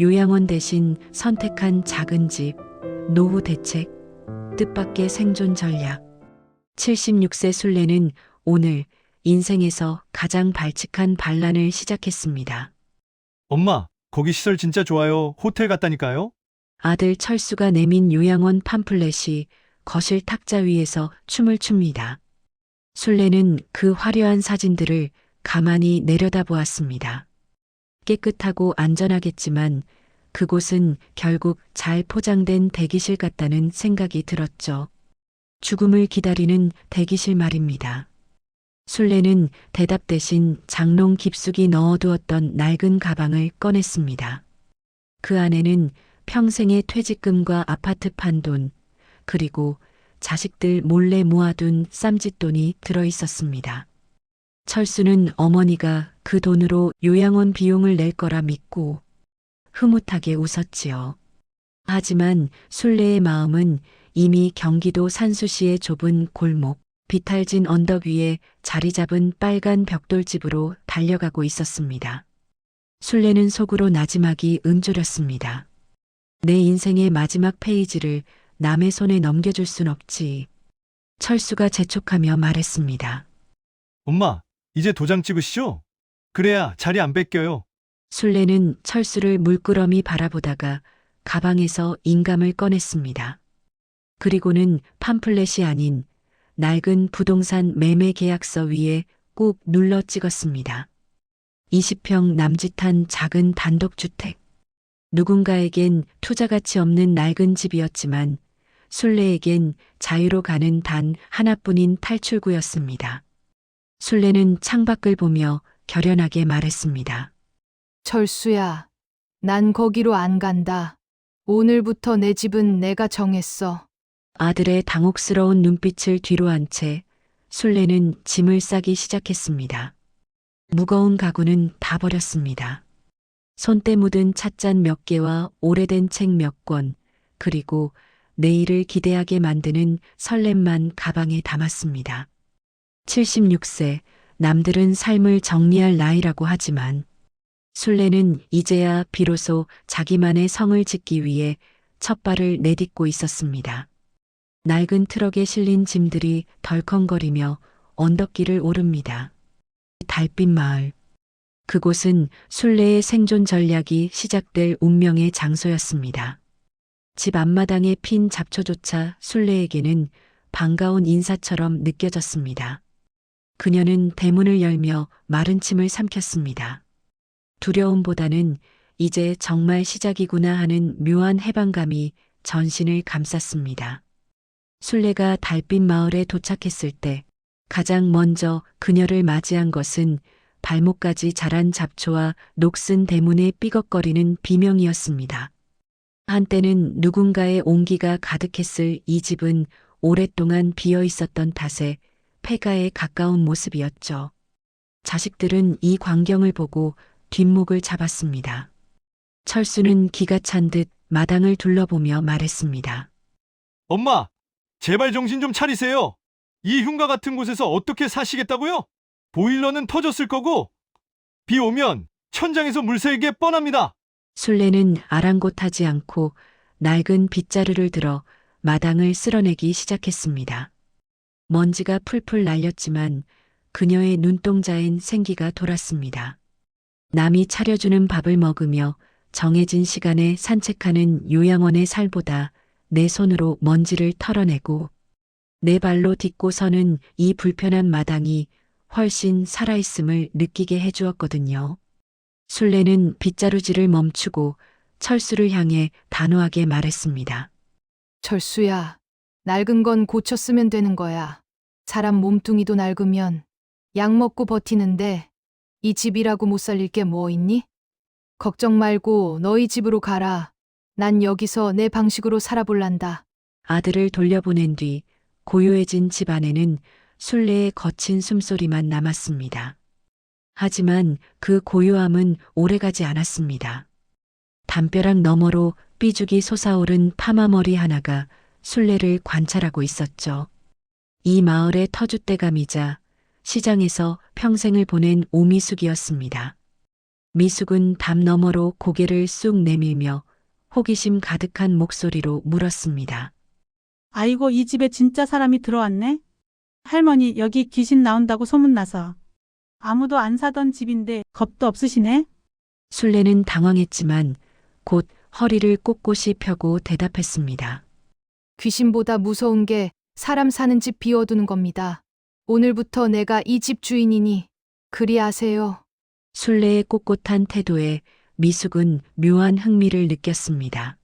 요양원 대신 선택한 작은 집, 노후 대책, 뜻밖의 생존 전략. 76세 순례는 오늘 인생에서 가장 발칙한 반란을 시작했습니다. 엄마, 거기 시설 진짜 좋아요. 호텔 같다니까요? 아들 철수가 내민 요양원 팜플렛이 거실 탁자 위에서 춤을 춥니다. 순례는 그 화려한 사진들을 가만히 내려다보았습니다. 깨끗하고 안전하겠지만 그곳은 결국 잘 포장된 대기실 같다는 생각이 들었죠. 죽음을 기다리는 대기실 말입니다. 순례는 대답 대신 장롱 깊숙이 넣어두었던 낡은 가방을 꺼냈습니다. 그 안에는 평생의 퇴직금과 아파트 판 돈, 그리고 자식들 몰래 모아둔 쌈짓돈이 들어 있었습니다. 철수는 어머니가 그 돈으로 요양원 비용을 낼 거라 믿고 흐뭇하게 웃었지요. 하지만 순례의 마음은 이미 경기도 산수시의 좁은 골목, 비탈진 언덕 위에 자리 잡은 빨간 벽돌집으로 달려가고 있었습니다. 순례는 속으로 나지막이 음조렸습니다. 내 인생의 마지막 페이지를 남의 손에 넘겨줄 순 없지. 철수가 재촉하며 말했습니다. 엄마, 이제 도장 찍으시죠? 그래야 자리 안 뺏겨요. 순례는 철수를 물끄러미 바라보다가 가방에서 인감을 꺼냈습니다. 그리고는 팜플렛이 아닌 낡은 부동산 매매 계약서 위에 꾹 눌러 찍었습니다. 20평 남짓한 작은 단독주택. 누군가에겐 투자 가치 없는 낡은 집이었지만 순례에겐 자유로 가는 단 하나뿐인 탈출구였습니다. 순례는 창밖을 보며 결연하게 말했습니다. 철수야, 난 거기로 안 간다. 오늘부터 내 집은 내가 정했어. 아들의 당혹스러운 눈빛을 뒤로 한채 순례는 짐을 싸기 시작했습니다. 무거운 가구는 다 버렸습니다. 손때 묻은 찻잔 몇 개와 오래된 책 몇 권, 그리고 내일을 기대하게 만드는 설렘만 가방에 담았습니다. 76세, 남들은 삶을 정리할 나이라고 하지만 순례는 이제야 비로소 자기만의 성을 짓기 위해 첫 발을 내딛고 있었습니다. 낡은 트럭에 실린 짐들이 덜컹거리며 언덕길을 오릅니다. 달빛 마을. 그곳은 순례의 생존 전략이 시작될 운명의 장소였습니다. 집 앞마당에 핀 잡초조차 순례에게는 반가운 인사처럼 느껴졌습니다. 그녀는 대문을 열며 마른 침을 삼켰습니다. 두려움보다는 이제 정말 시작이구나 하는 묘한 해방감이 전신을 감쌌습니다. 순례가 달빛 마을에 도착했을 때 가장 먼저 그녀를 맞이한 것은 발목까지 자란 잡초와 녹슨 대문에 삐걱거리는 비명이었습니다. 한때는 누군가의 온기가 가득했을 이 집은 오랫동안 비어 있었던 탓에 폐가에 가까운 모습이었죠. 자식들은 이 광경을 보고 뒷목을 잡았습니다. 철수는 기가 찬 듯 마당을 둘러보며 말했습니다. 엄마, 제발 정신 좀 차리세요. 이 흉가 같은 곳에서 어떻게 사시겠다고요? 보일러는 터졌을 거고, 비 오면 천장에서 물 새게 뻔합니다. 순례는 아랑곳하지 않고 낡은 빗자루를 들어 마당을 쓸어내기 시작했습니다. 먼지가 풀풀 날렸지만 그녀의 눈동자엔 생기가 돌았습니다. 남이 차려주는 밥을 먹으며 정해진 시간에 산책하는 요양원의 살보다 내 손으로 먼지를 털어내고 내 발로 딛고 서는 이 불편한 마당이 훨씬 살아있음을 느끼게 해주었거든요. 순례는 빗자루질을 멈추고 철수를 향해 단호하게 말했습니다. 철수야, 낡은 건 고쳐 쓰면 되는 거야. 사람 몸뚱이도 낡으면 약 먹고 버티는데 이 집이라고 못 살릴 게 뭐 있니? 걱정 말고 너희 집으로 가라. 난 여기서 내 방식으로 살아볼란다. 아들을 돌려보낸 뒤 고요해진 집 안에는 순례의 거친 숨소리만 남았습니다. 하지만 그 고요함은 오래가지 않았습니다. 담벼락 너머로 삐죽이 솟아오른 파마머리 하나가 순례를 관찰하고 있었죠. 이 마을의 터줏대감이자 시장에서 평생을 보낸 오미숙이었습니다. 미숙은 담 너머로 고개를 쑥 내밀며 호기심 가득한 목소리로 물었습니다. 아이고, 이 집에 진짜 사람이 들어왔네? 할머니, 여기 귀신 나온다고 소문나서. 아무도 안 사던 집인데 겁도 없으시네? 술래는 당황했지만 곧 허리를 꼿꼿이 펴고 대답했습니다. 귀신보다 무서운 게 사람 사는 집 비워두는 겁니다. 오늘부터 내가 이 집 주인이니 그리 아세요. 술래의 꼿꼿한 태도에 미숙은 묘한 흥미를 느꼈습니다.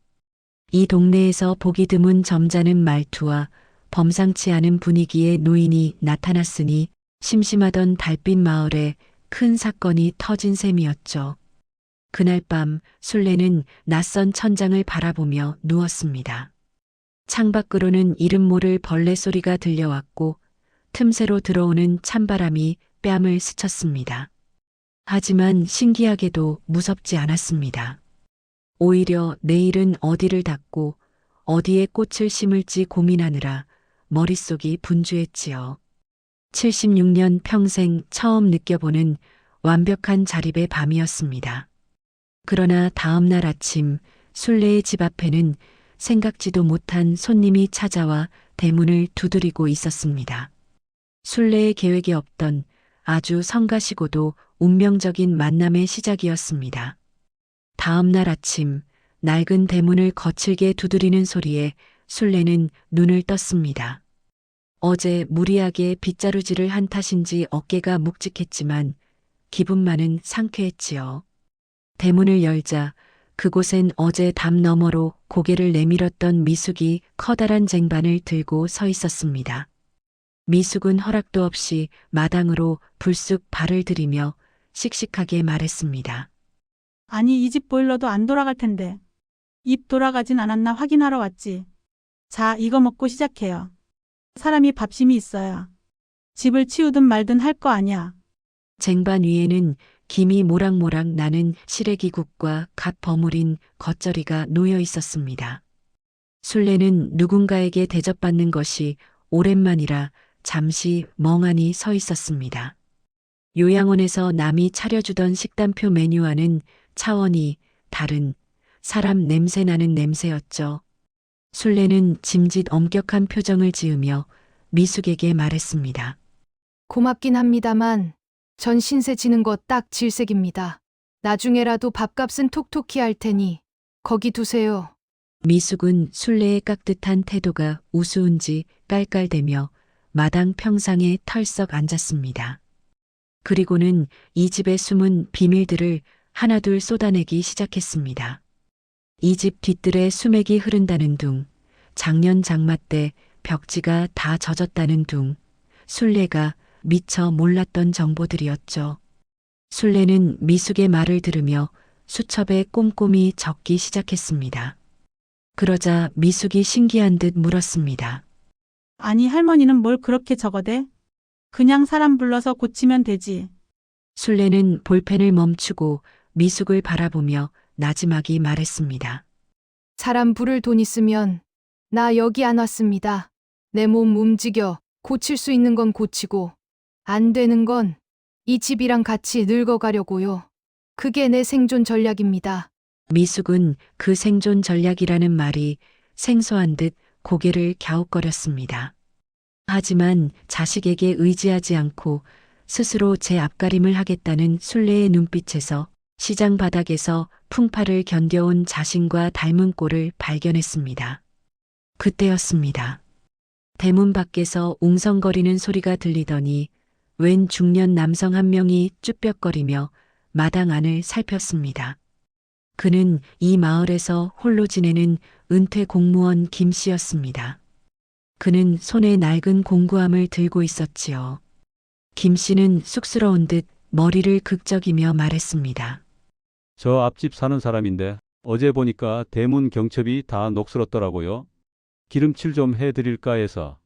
이 동네에서 보기 드문 점잖은 말투와 범상치 않은 분위기의 노인이 나타났으니 심심하던 달빛 마을에 큰 사건이 터진 셈이었죠. 그날 밤 술래는 낯선 천장을 바라보며 누웠습니다. 창밖으로는 이름 모를 벌레 소리가 들려왔고 틈새로 들어오는 찬바람이 뺨을 스쳤습니다. 하지만 신기하게도 무섭지 않았습니다. 오히려 내일은 어디를 닦고 어디에 꽃을 심을지 고민하느라 머릿속이 분주했지요. 76년 평생 처음 느껴보는 완벽한 자립의 밤이었습니다. 그러나 다음 날 아침 술래의 집 앞에는 생각지도 못한 손님이 찾아와 대문을 두드리고 있었습니다. 술래의 계획이 없던 아주 성가시고도 운명적인 만남의 시작이었습니다. 다음 날 아침 낡은 대문을 거칠게 두드리는 소리에 술래는 눈을 떴습니다. 어제 무리하게 빗자루질을 한 탓인지 어깨가 묵직했지만 기분만은 상쾌했지요. 대문을 열자 그곳엔 어제 담 너머로 고개를 내밀었던 미숙이 커다란 쟁반을 들고 서 있었습니다. 미숙은 허락도 없이 마당으로 불쑥 발을 들이며 씩씩하게 말했습니다. 아니, 이 집 보일러도 안 돌아갈 텐데. 입 돌아가진 않았나 확인하러 왔지. 자, 이거 먹고 시작해요. 사람이 밥심이 있어야. 집을 치우든 말든 할 거 아니야. 쟁반 위에는 김이 모락모락 나는 시래기국과 갓 버무린 겉절이가 놓여 있었습니다. 술래는 누군가에게 대접받는 것이 오랜만이라 잠시 멍하니 서 있었습니다. 요양원에서 남이 차려주던 식단표 메뉴와는 차원이 다른 사람 냄새 나는 냄새였죠. 술래는 짐짓 엄격한 표정을 지으며 미숙에게 말했습니다. 고맙긴 합니다만 전 신세 지는 거 딱 질색입니다. 나중에라도 밥값은 톡톡히 할 테니 거기 두세요. 미숙은 술래의 깍듯한 태도가 우스운지 깔깔대며 마당 평상에 털썩 앉았습니다. 그리고는 이 집의 숨은 비밀들을 하나둘 쏟아내기 시작했습니다. 이 집 뒤뜰에 수맥이 흐른다는 둥, 작년 장마 때 벽지가 다 젖었다는 둥, 술래가 미처 몰랐던 정보들이었죠. 술래는 미숙의 말을 들으며 수첩에 꼼꼼히 적기 시작했습니다. 그러자 미숙이 신기한 듯 물었습니다. 아니, 할머니는 뭘 그렇게 적어대? 그냥 사람 불러서 고치면 되지. 술래는 볼펜을 멈추고 미숙을 바라보며 나지막이 말했습니다. 사람 부를 돈 있으면 나 여기 안 왔습니다. 내 몸 움직여 고칠 수 있는 건 고치고 안 되는 건 이 집이랑 같이 늙어가려고요. 그게 내 생존 전략입니다. 미숙은 그 생존 전략이라는 말이 생소한 듯 고개를 갸웃거렸습니다. 하지만 자식에게 의지하지 않고 스스로 제 앞가림을 하겠다는 술래의 눈빛에서 시장 바닥에서 풍파를 견뎌온 자신과 닮은 꼴을 발견했습니다. 그때였습니다. 대문 밖에서 웅성거리는 소리가 들리더니 웬 중년 남성 한 명이 쭈뼛거리며 마당 안을 살폈습니다. 그는 이 마을에서 홀로 지내는 은퇴 공무원 김 씨였습니다. 그는 손에 낡은 공구함을 들고 있었지요. 김 씨는 쑥스러운 듯 머리를 극적이며 말했습니다. 저 앞집 사는 사람인데 어제 보니까 대문 경첩이 다 녹슬었더라고요. 기름칠 좀 해드릴까 해서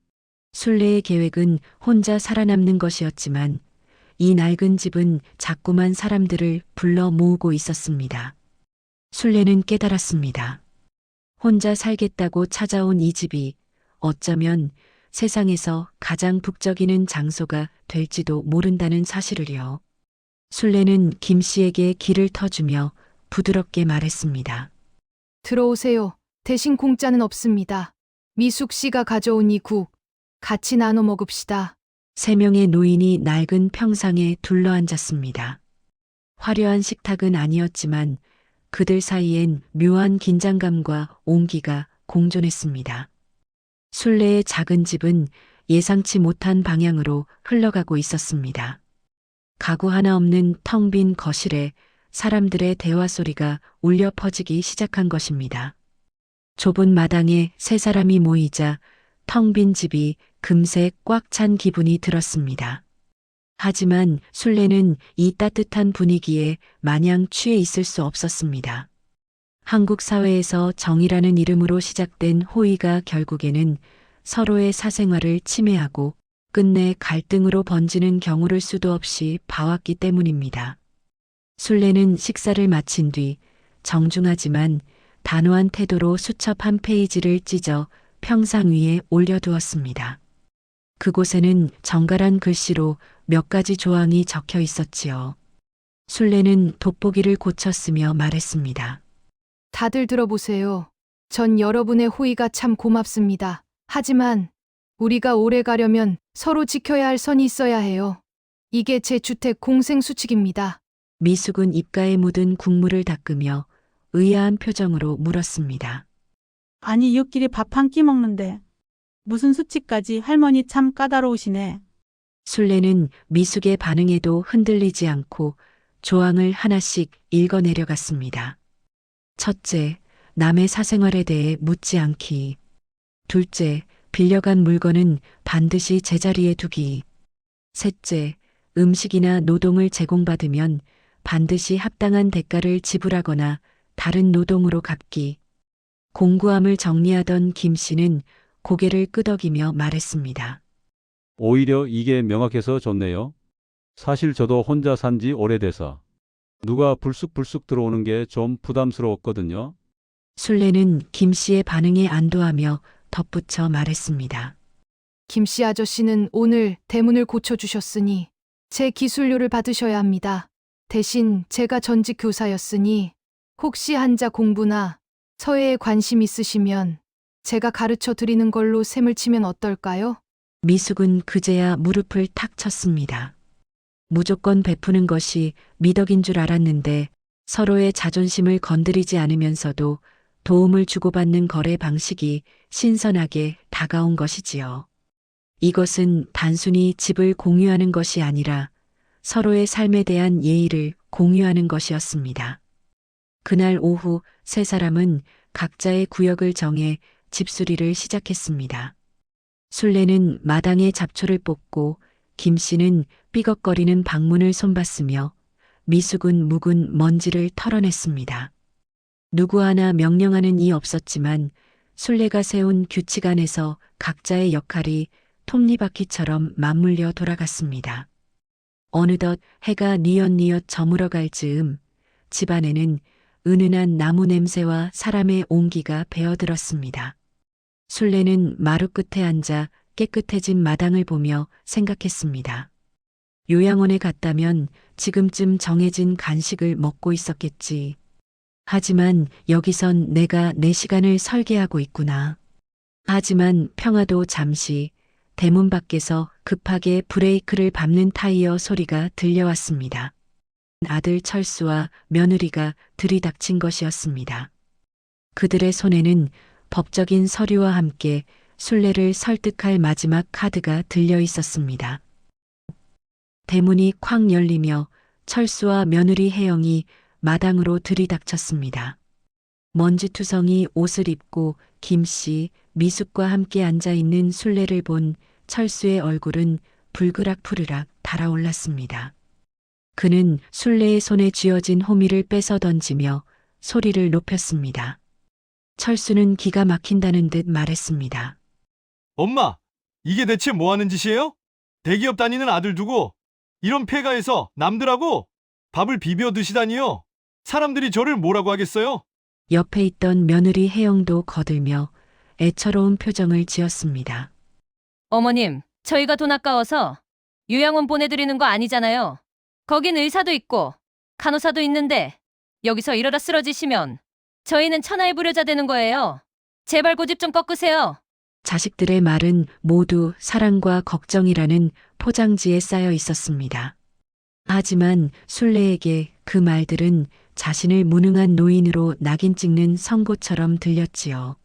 술래의 계획은 혼자 살아남는 것이었지만 이 낡은 집은 자꾸만 사람들을 불러 모으고 있었습니다. 술래는 깨달았습니다. 혼자 살겠다고 찾아온 이 집이 어쩌면 세상에서 가장 북적이는 장소가 될지도 모른다는 사실을요. 술래는 김 씨에게 길을 터주며 부드럽게 말했습니다. 들어오세요. 대신 공짜는 없습니다. 미숙 씨가 가져온 이 국, 같이 나눠 먹읍시다. 세 명의 노인이 낡은 평상에 둘러앉았습니다. 화려한 식탁은 아니었지만 그들 사이엔 묘한 긴장감과 온기가 공존했습니다. 술래의 작은 집은 예상치 못한 방향으로 흘러가고 있었습니다. 가구 하나 없는 텅 빈 거실에 사람들의 대화 소리가 울려 퍼지기 시작한 것입니다. 좁은 마당에 세 사람이 모이자 텅 빈 집이 금세 꽉 찬 기분이 들었습니다. 하지만 술래는 이 따뜻한 분위기에 마냥 취해 있을 수 없었습니다. 한국 사회에서 정이라는 이름으로 시작된 호의가 결국에는 서로의 사생활을 침해하고 끝내 갈등으로 번지는 경우를 수도 없이 봐왔기 때문입니다. 술래는 식사를 마친 뒤 정중하지만 단호한 태도로 수첩 한 페이지를 찢어 평상 위에 올려두었습니다. 그곳에는 정갈한 글씨로 몇 가지 조항이 적혀 있었지요. 술래는 돋보기를 고쳤으며 말했습니다. 다들 들어보세요. 전 여러분의 호의가 참 고맙습니다. 하지만 우리가 오래 가려면 서로 지켜야 할 선이 있어야 해요. 이게 제 주택 공생 수칙입니다. 미숙은 입가에 묻은 국물을 닦으며 의아한 표정으로 물었습니다. 아니 이웃끼리 밥 한 끼 먹는데 무슨 수치까지 할머니 참 까다로우시네. 술래는 미숙의 반응에도 흔들리지 않고 조항을 하나씩 읽어 내려갔습니다. 첫째, 남의 사생활에 대해 묻지 않기. 둘째, 빌려간 물건은 반드시 제자리에 두기. 셋째, 음식이나 노동을 제공받으면 반드시 합당한 대가를 지불하거나 다른 노동으로 갚기. 공구함을 정리하던 김 씨는 고개를 끄덕이며 말했습니다. 오히려 이게 명확해서 좋네요. 사실 저도 혼자 산 지 오래돼서 누가 불쑥불쑥 들어오는 게 좀 부담스러웠거든요. 술래는 김 씨의 반응에 안도하며 덧붙여 말했습니다. 김씨 아저씨는 오늘 대문을 고쳐주셨으니 제 기술료를 받으셔야 합니다. 대신 제가 전직 교사였으니 혹시 한자 공부나 서예에 관심 있으시면 제가 가르쳐 드리는 걸로 셈을 치면 어떨까요? 미숙은 그제야 무릎을 탁 쳤습니다. 무조건 베푸는 것이 미덕인 줄 알았는데 서로의 자존심을 건드리지 않으면서도 도움을 주고받는 거래 방식이 신선하게 다가온 것이지요. 이것은 단순히 집을 공유하는 것이 아니라 서로의 삶에 대한 예의를 공유하는 것이었습니다. 그날 오후 세 사람은 각자의 구역을 정해 집수리를 시작했습니다. 술래는 마당에 잡초를 뽑고 김 씨는 삐걱거리는 방문을 손봤으며 미숙은 묵은 먼지를 털어냈습니다. 누구 하나 명령하는 이 없었지만 술래가 세운 규칙 안에서 각자의 역할이 톱니바퀴처럼 맞물려 돌아갔습니다. 어느덧 해가 뉘엿뉘엿 저물어갈 즈음 집안에는 은은한 나무 냄새와 사람의 온기가 배어들었습니다. 술래는 마루 끝에 앉아 깨끗해진 마당을 보며 생각했습니다. 요양원에 갔다면 지금쯤 정해진 간식을 먹고 있었겠지. 하지만 여기선 내가 내 시간을 설계하고 있구나. 하지만 평화도 잠시 대문 밖에서 급하게 브레이크를 밟는 타이어 소리가 들려왔습니다. 아들 철수와 며느리가 들이닥친 것이었습니다. 그들의 손에는 법적인 서류와 함께 순례를 설득할 마지막 카드가 들려 있었습니다. 대문이 쾅 열리며 철수와 며느리 혜영이 마당으로 들이닥쳤습니다. 먼지투성이 옷을 입고 김씨, 미숙과 함께 앉아 있는 순례를 본 철수의 얼굴은 불그락푸르락 달아올랐습니다. 그는 순례의 손에 쥐어진 호미를 뺏어 던지며 소리를 높였습니다. 철수는 기가 막힌다는 듯 말했습니다. 엄마, 이게 대체 뭐 하는 짓이에요? 대기업 다니는 아들 두고 이런 폐가에서 남들하고 밥을 비벼 드시다니요. 사람들이 저를 뭐라고 하겠어요? 옆에 있던 며느리 혜영도 거들며 애처로운 표정을 지었습니다. 어머님, 저희가 돈 아까워서 요양원 보내드리는 거 아니잖아요. 거긴 의사도 있고 간호사도 있는데 여기서 이러다 쓰러지시면 저희는 천하의 불효자 되는 거예요. 제발 고집 좀 꺾으세요. 자식들의 말은 모두 사랑과 걱정이라는 포장지에 쌓여 있었습니다. 하지만 순례에게 그 말들은 자신을 무능한 노인으로 낙인 찍는 선고처럼 들렸지요.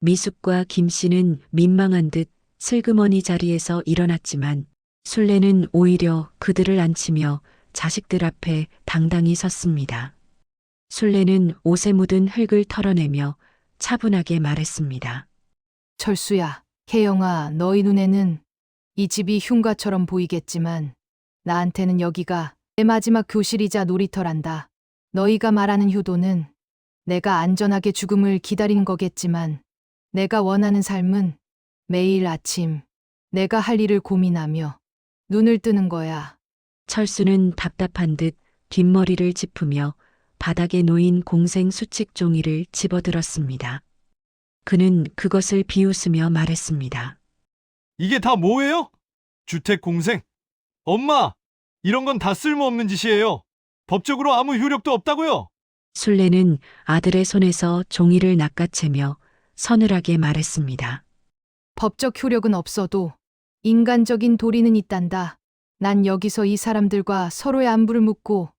미숙과 김 씨는 민망한 듯 슬그머니 자리에서 일어났지만 순례는 오히려 그들을 앉히며 자식들 앞에 당당히 섰습니다. 순례는 옷에 묻은 흙을 털어내며 차분하게 말했습니다. 철수야, 혜영아, 너희 눈에는 이 집이 흉가처럼 보이겠지만 나한테는 여기가 내 마지막 교실이자 놀이터란다. 너희가 말하는 효도는 내가 안전하게 죽음을 기다리는 거겠지만 내가 원하는 삶은 매일 아침 내가 할 일을 고민하며 눈을 뜨는 거야. 철수는 답답한 듯 뒷머리를 짚으며 바닥에 놓인 공생 수칙 종이를 집어들었습니다. 그는 그것을 비웃으며 말했습니다. 이게 다 뭐예요? 주택 공생. 엄마, 이런 건 다 쓸모없는 짓이에요. 법적으로 아무 효력도 없다고요. 순례는 아들의 손에서 종이를 낚아채며 서늘하게 말했습니다. 법적 효력은 없어도 인간적인 도리는 있단다. 난 여기서 이 사람들과 서로의 안부를 묻고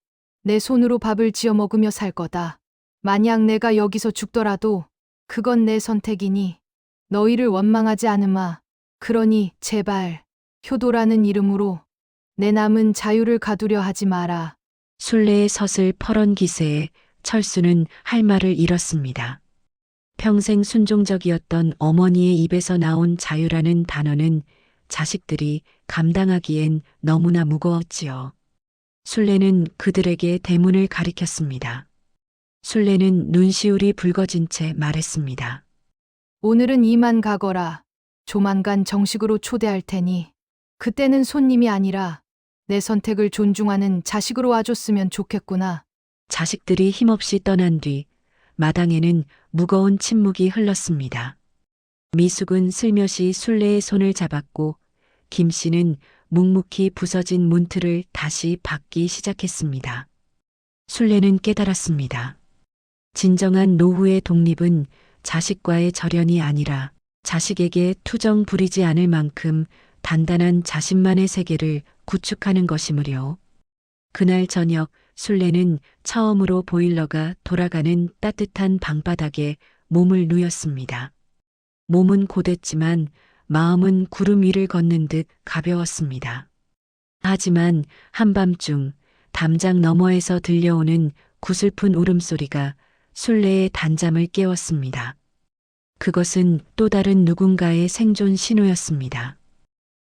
내 손으로 밥을 지어 먹으며 살 거다. 만약 내가 여기서 죽더라도 그건 내 선택이니 너희를 원망하지 않으마. 그러니 제발 효도라는 이름으로 내 남은 자유를 가두려 하지 마라. 순례의 섯을 펄은 기세에 철수는 할 말을 잃었습니다. 평생 순종적이었던 어머니의 입에서 나온 자유라는 단어는 자식들이 감당하기엔 너무나 무거웠지요. 순례는 그들에게 대문을 가리켰습니다. 순례는 눈시울이 붉어진 채 말했습니다. 오늘은 이만 가거라. 조만간 정식으로 초대할 테니 그때는 손님이 아니라 내 선택을 존중하는 자식으로 와줬으면 좋겠구나. 자식들이 힘없이 떠난 뒤 마당에는 무거운 침묵이 흘렀습니다. 미숙은 슬며시 순례의 손을 잡았고 김 씨는 묵묵히 부서진 문틀을 다시 받기 시작했습니다. 순례는 깨달았습니다. 진정한 노후의 독립은 자식과의 절연이 아니라 자식에게 투정 부리지 않을 만큼 단단한 자신만의 세계를 구축하는 것이므려. 그날 저녁 순례는 처음으로 보일러가 돌아가는 따뜻한 방바닥에 몸을 누였습니다. 몸은 고됐지만 마음은 구름 위를 걷는 듯 가벼웠습니다. 하지만 한밤중 담장 너머에서 들려오는 구슬픈 울음소리가 순례의 단잠을 깨웠습니다. 그것은 또 다른 누군가의 생존 신호였습니다.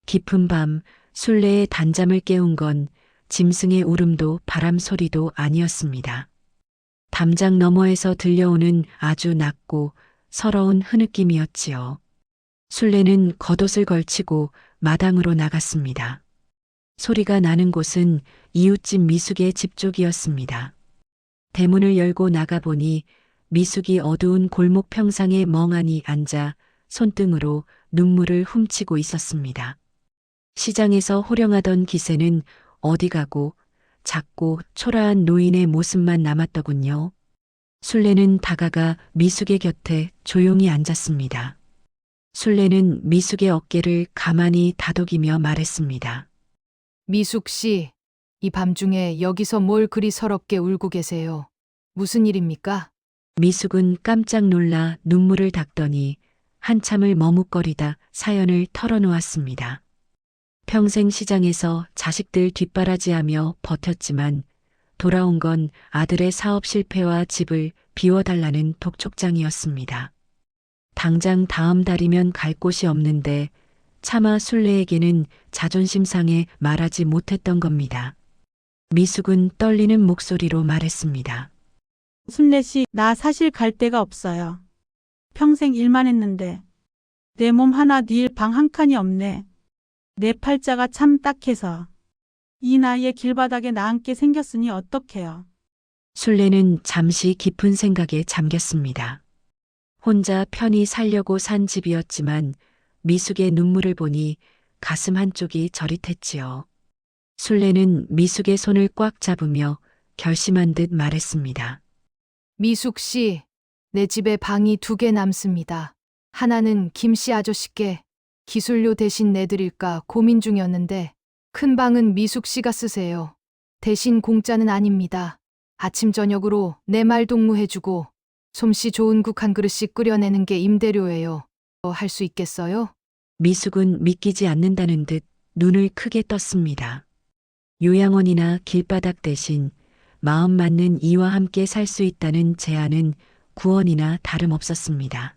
깊은 밤 순례의 단잠을 깨운 건 짐승의 울음도 바람 소리도 아니었습니다. 담장 너머에서 들려오는 아주 낮고 서러운 흐느낌이었지요. 순례는 겉옷을 걸치고 마당으로 나갔습니다. 소리가 나는 곳은 이웃집 미숙의 집 쪽이었습니다. 대문을 열고 나가보니 미숙이 어두운 골목 평상에 멍하니 앉아 손등으로 눈물을 훔치고 있었습니다. 시장에서 호령하던 기세는 어디 가고 작고 초라한 노인의 모습만 남았더군요. 순례는 다가가 미숙의 곁에 조용히 앉았습니다. 순례는 미숙의 어깨를 가만히 다독이며 말했습니다. 미숙 씨, 이 밤중에 여기서 뭘 그리 서럽게 울고 계세요? 무슨 일입니까? 미숙은 깜짝 놀라 눈물을 닦더니 한참을 머뭇거리다 사연을 털어놓았습니다. 평생 시장에서 자식들 뒷바라지하며 버텼지만 돌아온 건 아들의 사업 실패와 집을 비워달라는 독촉장이었습니다. 당장 다음 달이면 갈 곳이 없는데 차마 순례에게는 자존심 상해 말하지 못했던 겁니다. 미숙은 떨리는 목소리로 말했습니다. 순례 씨, 나 사실 갈 데가 없어요. 평생 일만 했는데 내 몸 하나 닐방한 칸이 없네. 내 팔자가 참 딱해서 이 나이에 길바닥에 나앉게 생겼으니 어떡해요. 순례는 잠시 깊은 생각에 잠겼습니다. 혼자 편히 살려고 산 집이었지만 미숙의 눈물을 보니 가슴 한쪽이 저릿했지요. 술래는 미숙의 손을 꽉 잡으며 결심한 듯 말했습니다. 미숙 씨, 내 집에 방이 두 개 남습니다. 하나는 김 씨 아저씨께 기술료 대신 내드릴까 고민 중이었는데 큰 방은 미숙 씨가 쓰세요. 대신 공짜는 아닙니다. 아침 저녁으로 내 말 동무해주고 솜씨 좋은 국 한 그릇씩 끓여내는 게 임대료예요. 할 수 있겠어요? 미숙은 믿기지 않는다는 듯 눈을 크게 떴습니다. 요양원이나 길바닥 대신 마음 맞는 이와 함께 살 수 있다는 제안은 구원이나 다름없었습니다.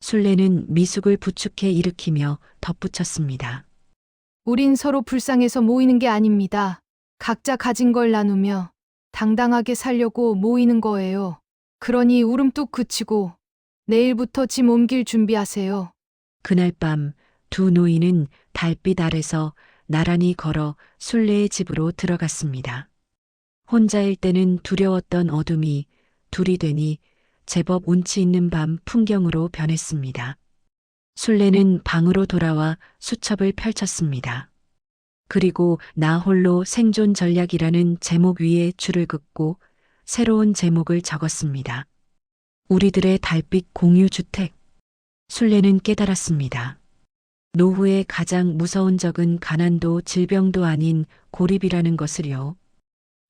술래는 미숙을 부축해 일으키며 덧붙였습니다. 우린 서로 불쌍해서 모이는 게 아닙니다. 각자 가진 걸 나누며 당당하게 살려고 모이는 거예요. 그러니 울음뚝 그치고 내일부터 짐 옮길 준비하세요. 그날 밤 두 노인은 달빛 아래서 나란히 걸어 술래의 집으로 들어갔습니다. 혼자일 때는 두려웠던 어둠이 둘이 되니 제법 운치 있는 밤 풍경으로 변했습니다. 술래는 방으로 돌아와 수첩을 펼쳤습니다. 그리고 나 홀로 생존 전략이라는 제목 위에 줄을 긋고 새로운 제목을 적었습니다. 우리들의 달빛 공유 주택. 술래는 깨달았습니다. 노후의 가장 무서운 적은 가난도 질병도 아닌 고립이라는 것을요.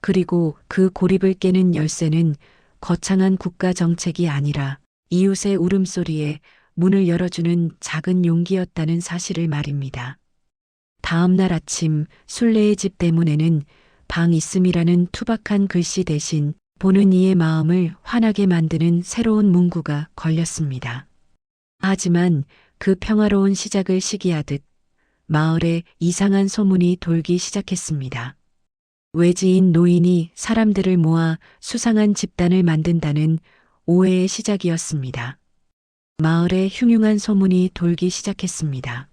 그리고 그 고립을 깨는 열쇠는 거창한 국가 정책이 아니라 이웃의 울음소리에 문을 열어주는 작은 용기였다는 사실을 말입니다. 다음 날 아침 술래의 집 대문에는 방 있음이라는 투박한 글씨 대신 보는 이의 마음을 환하게 만드는 새로운 문구가 걸렸습니다. 하지만 그 평화로운 시작을 시기하듯 마을에 이상한 소문이 돌기 시작했습니다. 외지인 노인이 사람들을 모아 수상한 집단을 만든다는 오해의 시작이었습니다. 마을에 흉흉한 소문이 돌기 시작했습니다.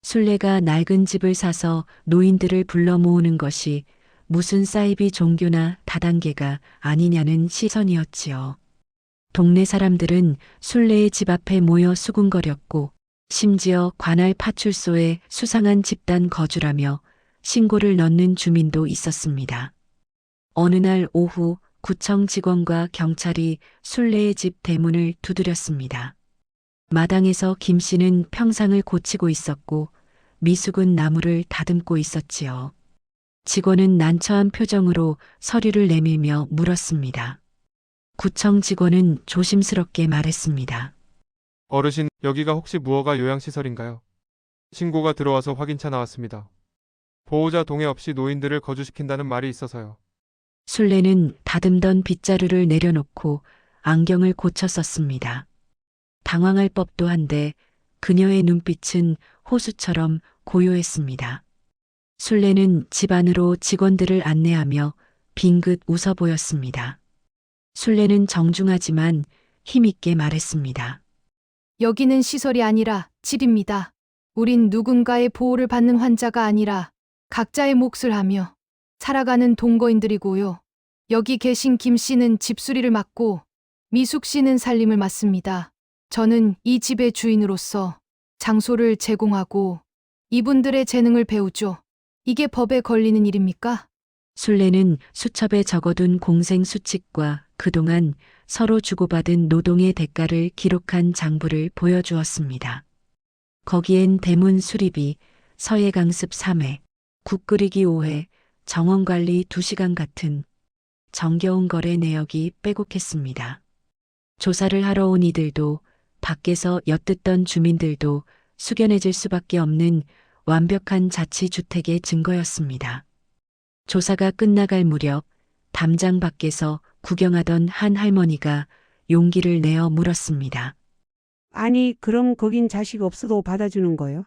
술래가 낡은 집을 사서 노인들을 불러 모으는 것이 무슨 사이비 종교나 다단계가 아니냐는 시선이었지요. 동네 사람들은 술래의 집 앞에 모여 수군거렸고 심지어 관할 파출소에 수상한 집단 거주라며 신고를 넣는 주민도 있었습니다. 어느 날 오후 구청 직원과 경찰이 술래의 집 대문을 두드렸습니다. 마당에서 김 씨는 평상을 고치고 있었고 미숙은 나무를 다듬고 있었지요. 직원은 난처한 표정으로 서류를 내밀며 물었습니다. 구청 직원은 조심스럽게 말했습니다. 어르신, 여기가 혹시 무허가 요양시설인가요? 신고가 들어와서 확인차 나왔습니다. 보호자 동의 없이 노인들을 거주시킨다는 말이 있어서요. 술래는 다듬던 빗자루를 내려놓고 안경을 고쳐 썼습니다. 당황할 법도 한데 그녀의 눈빛은 호수처럼 고요했습니다. 술래는 집 안으로 직원들을 안내하며 빙긋 웃어 보였습니다. 술래는 정중하지만 힘있게 말했습니다. 여기는 시설이 아니라 집입니다. 우린 누군가의 보호를 받는 환자가 아니라 각자의 몫을 하며 살아가는 동거인들이고요. 여기 계신 김 씨는 집수리를 맡고 미숙 씨는 살림을 맡습니다. 저는 이 집의 주인으로서 장소를 제공하고 이분들의 재능을 배우죠. 이게 법에 걸리는 일입니까? 술래는 수첩에 적어둔 공생 수칙과 그동안 서로 주고받은 노동의 대가를 기록한 장부를 보여주었습니다. 거기엔 대문 수리비, 서예 강습 3회, 국 끓이기 5회, 정원 관리 2시간 같은 정겨운 거래 내역이 빼곡했습니다. 조사를 하러 온 이들도 밖에서 엿듣던 주민들도 숙연해질 수밖에 없는 완벽한 자치주택의 증거였습니다. 조사가 끝나갈 무렵 담장 밖에서 구경하던 한 할머니가 용기를 내어 물었습니다. 아니, 그럼 거긴 자식 없어도 받아주는 거요?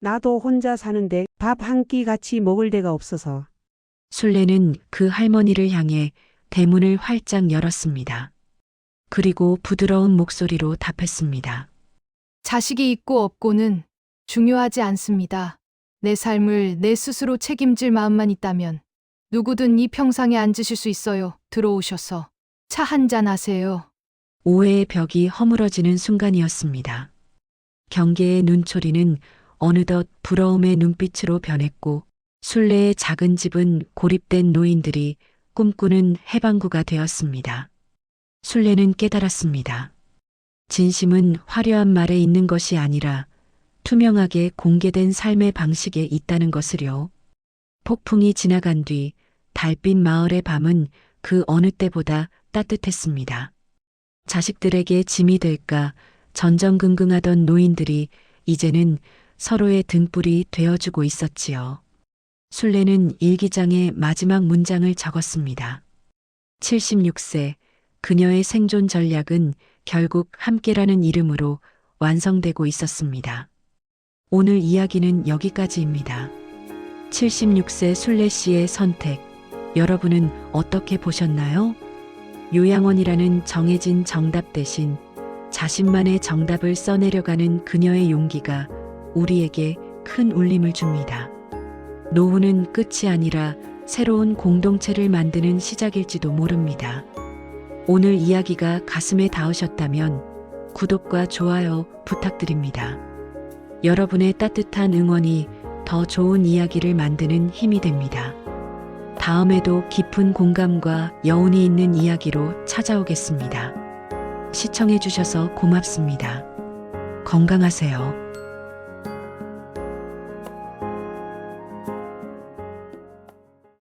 나도 혼자 사는데 밥 한 끼 같이 먹을 데가 없어서. 술래는 그 할머니를 향해 대문을 활짝 열었습니다. 그리고 부드러운 목소리로 답했습니다. 자식이 있고 없고는 중요하지 않습니다. 내 삶을 내 스스로 책임질 마음만 있다면 누구든 이 평상에 앉으실 수 있어요. 들어오셔서 차 한 잔 하세요. 오해의 벽이 허물어지는 순간이었습니다. 경계의 눈초리는 어느덧 부러움의 눈빛으로 변했고 순례의 작은 집은 고립된 노인들이 꿈꾸는 해방구가 되었습니다. 순례는 깨달았습니다. 진심은 화려한 말에 있는 것이 아니라 투명하게 공개된 삶의 방식에 있다는 것을요. 폭풍이 지나간 뒤 달빛 마을의 밤은 그 어느 때보다 따뜻했습니다. 자식들에게 짐이 될까 전전긍긍하던 노인들이 이제는 서로의 등불이 되어주고 있었지요. 순례는 일기장의 마지막 문장을 적었습니다. 76세 그녀의 생존 전략은 결국 함께라는 이름으로 완성되고 있었습니다. 오늘 이야기는 여기까지입니다. 76세 순례 씨의 선택, 여러분은 어떻게 보셨나요? 요양원이라는 정해진 정답 대신 자신만의 정답을 써내려가는 그녀의 용기가 우리에게 큰 울림을 줍니다. 노후는 끝이 아니라 새로운 공동체를 만드는 시작일지도 모릅니다. 오늘 이야기가 가슴에 닿으셨다면 구독과 좋아요 부탁드립니다. 여러분의 따뜻한 응원이 더 좋은 이야기를 만드는 힘이 됩니다. 다음에도 깊은 공감과 여운이 있는 이야기로 찾아오겠습니다. 시청해주셔서 고맙습니다. 건강하세요.